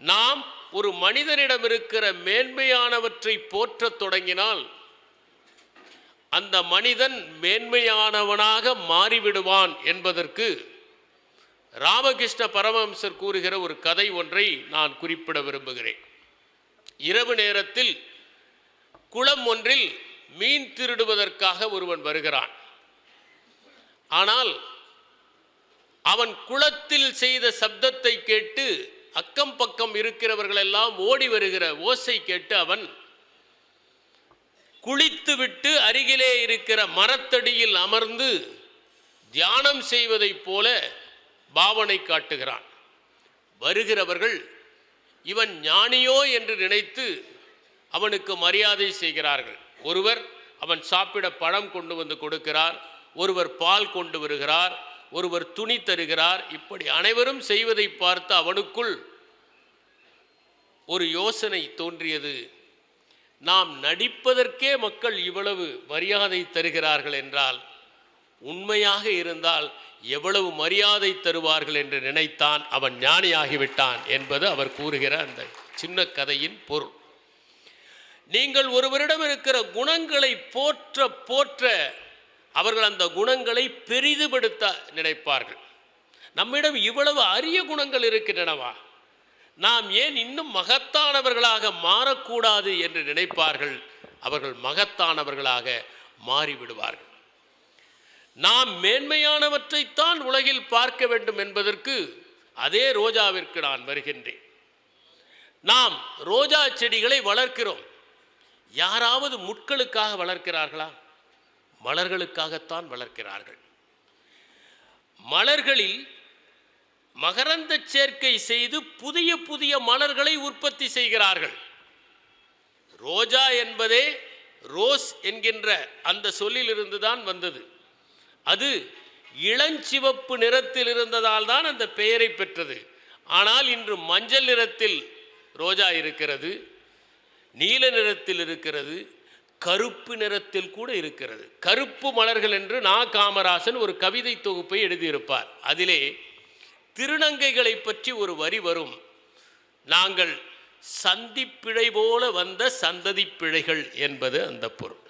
நாம் ஒரு மனிதனிடம் இருக்கிற மேன்மையானவற்றை போற்றத் தொடங்கினால் அந்த மனிதன் மேன்மையானவனாக மாறிவிடுவான் என்பதற்கு ராமகிருஷ்ண பரமஹம்சர் கூறுகிற ஒரு கதை ஒன்றை நான் குறிப்பிட விரும்புகிறேன். இரவு நேரத்தில் குளம் ஒன்றில் மீன் திருடுவதற்காக ஒருவன் வருகிறான். ஆனால் அவன் குளத்தில் செய்த சப்தத்தை கேட்டு அக்கம் பக்கம் இருக்கிறவர்கள் எல்லாம் ஓடி வருகிற ஓசை கேட்டு அவன் குளித்துவிட்டு அருகிலே இருக்கிற மரத்தடியில் அமர்ந்து தியானம் செய்வதைப் போல பாவனை காட்டுகிறான். வருகிறவர்கள் இவன் ஞானியோ என்று நினைத்து அவனுக்கு மரியாதை செய்கிறார்கள். ஒருவர் அவன் சாப்பிட பழம் கொண்டு வந்து கொடுக்கிறார் ஒருவர் பால் கொண்டு வருகிறார் ஒருவர் துணி தருகிறார் இப்படி அனைவரும் செய்வதை பார்த்து அவனுக்குள் ஒரு யோசனை தோன்றியது. நாம் நடிப்பதற்கே மக்கள் இவ்வளவு மரியாதை தருகிறார்கள் என்றால் உண்மையாக இருந்தால் எவ்வளவு மரியாதை தருவார்கள் என்று நினைத்தான் அவன் ஞானியாகிவிட்டான் என்பது அவர் கூறுகிற அந்த சின்ன கதையின் பொருள். நீங்கள் ஒருவரிடம் இருக்கிற குணங்களை போற்ற போற்ற அவர்கள் அந்த குணங்களை பெரிதுபடுத்த நினைப்பார்கள். நம்மிடம் இவ்வளவு அரிய குணங்கள் இருக்கின்றனவா? நாம் ஏன் இன்னும் மகத்தானவர்களாக மாறக்கூடாது என்று நினைப்பார்கள்? அவர்கள் மகத்தானவர்களாக மாறிவிடுவார்கள். நாம் மேன்மையானவற்றைத்தான் உலகில் பார்க்க வேண்டும் என்பதற்கு அதே ரோஜாவிற்கு நான் வருகின்றேன். நாம் ரோஜா செடிகளை வளர்க்கிறோம். யாராவது முட்களுக்காக வளர்க்கிறார்களா? மலர்களுக்காகத்தான் வளர்க்கிறார்கள். மலர்களில் மகரந்த சேர்க்கை செய்து புதிய புதிய மலர்களை உற்பத்தி செய்கிறார்கள். ரோஜா என்பதே ரோஸ் என்கின்ற அந்த சொல்லிலிருந்து தான் வந்தது. அது இளஞ்சிவப்பு நிறத்தில் இருந்ததால் தான் அந்த பெயரை பெற்றது. ஆனால் இன்று மஞ்சள் நிறத்தில் ரோஜா இருக்கிறது நீல நிறத்தில் இருக்கிறது கருப்பு நிறத்தில் கூட இருக்கிறது. கருப்பு மலர்கள் என்று நா. காமராசன் ஒரு கவிதை தொகுப்பை எழுதியிருப்பார். அதிலே திருநங்கைகளை பற்றி ஒரு வரி வரும். நாங்கள் சந்திப்பிழை போல வந்த சந்ததி பிழைகள் என்பது அந்த பொருள்.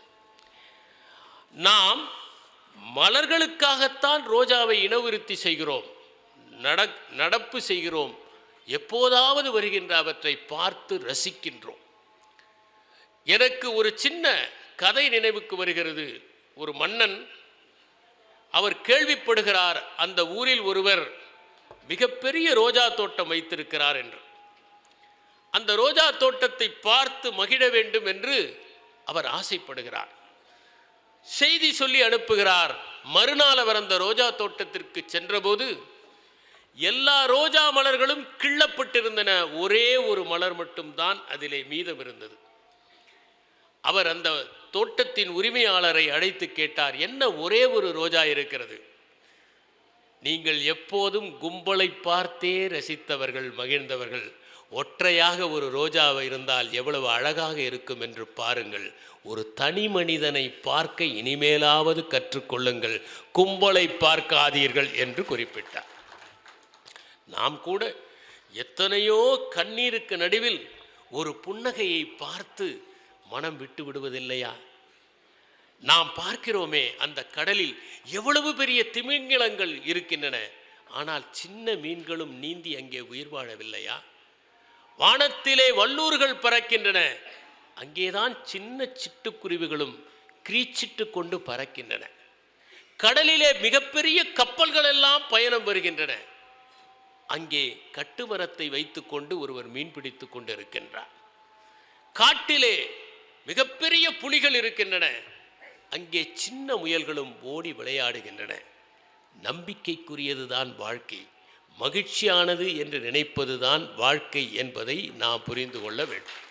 நாம் மலர்களுக்காகத்தான் ரோஜாவை இனவிருத்தி செய்கிறோம். நட நடப்பு செய்கிறோம். எப்போதாவது வருகின்ற அவற்றை பார்த்து ரசிக்கின்றோம். எனக்கு ஒரு சின்ன கதை நினைவுக்கு வருகிறது. ஒரு மன்னன் அவர் கேள்விப்படுகிறார் அந்த ஊரில் ஒருவர் மிகப்பெரிய ரோஜா தோட்டம் வைத்திருக்கிறார் என்று. அந்த ரோஜா தோட்டத்தை பார்த்து மகிழ வேண்டும் என்று அவர் ஆசைப்படுகிறார். செய்தி சொல்லி அனுப்புகிறார். மறுநாள் அவர் அந்த ரோஜா தோட்டத்திற்கு சென்றபோது எல்லா ரோஜா மலர்களும் கிள்ளப்பட்டிருந்தன. ஒரே ஒரு மலர் மட்டும்தான் அதிலே மீதம் இருந்தது அவர் அந்த தோட்டத்தின் உரிமையாளரை அழைத்து கேட்டார் என்ன ஒரே ஒரு ரோஜா இருக்கிறது? நீங்கள் எப்போதும் கும்பலை பார்த்தே ரசித்தவர்கள் மகிழ்ந்தவர்கள். ஒற்றையாக ஒரு ரோஜாவை இருந்தால் எவ்வளவு அழகாக இருக்கும் என்று பாருங்கள். ஒரு தனி மனிதனை பார்க்க இனிமேலாவது கற்றுக்கொள்ளுங்கள். கும்பலை பார்க்காதீர்கள் என்று குறிப்பிட்டார். நாம் கூட எத்தனையோ கண்ணீருக்கு நடுவில் ஒரு புன்னகையை பார்த்து மனம் விட்டு விடுவதில்லையா? நாம் பார்க்கிறோமே அந்த கடலில் எவ்வளவு பெரிய திமிங்கிலங்கள் இருக்கின்றன. ஆனால் சின்ன மீன்களும் நீந்தி அங்கே உயிர் வாழவில்லையா? வானத்திலே வல்லூர்கள் பறக்கின்றன. அங்கேதான் சின்ன சிட்டுக்குருவிகளும் கிரீச்சிட்டு கொண்டு பறக்கின்றன. கடலிலே மிகப்பெரிய கப்பல்கள் எல்லாம் பயணம் வருகின்றன. அங்கே கட்டுமரத்தை வைத்துக்கொண்டு ஒருவர் மீன் பிடித்து கொண்டு இருக்கின்றார் காட்டிலே மிகப்பெரிய புலிகள் இருக்கின்றன. அங்கே சின்ன முயல்களும் ஓடி விளையாடுகின்றன. நம்பிக்கைக்குரியதுதான் வாழ்க்கை. மகிழ்ச்சியானது என்று நினைப்பதுதான் வாழ்க்கை என்பதை நாம் புரிந்து கொள்ள வேண்டும்.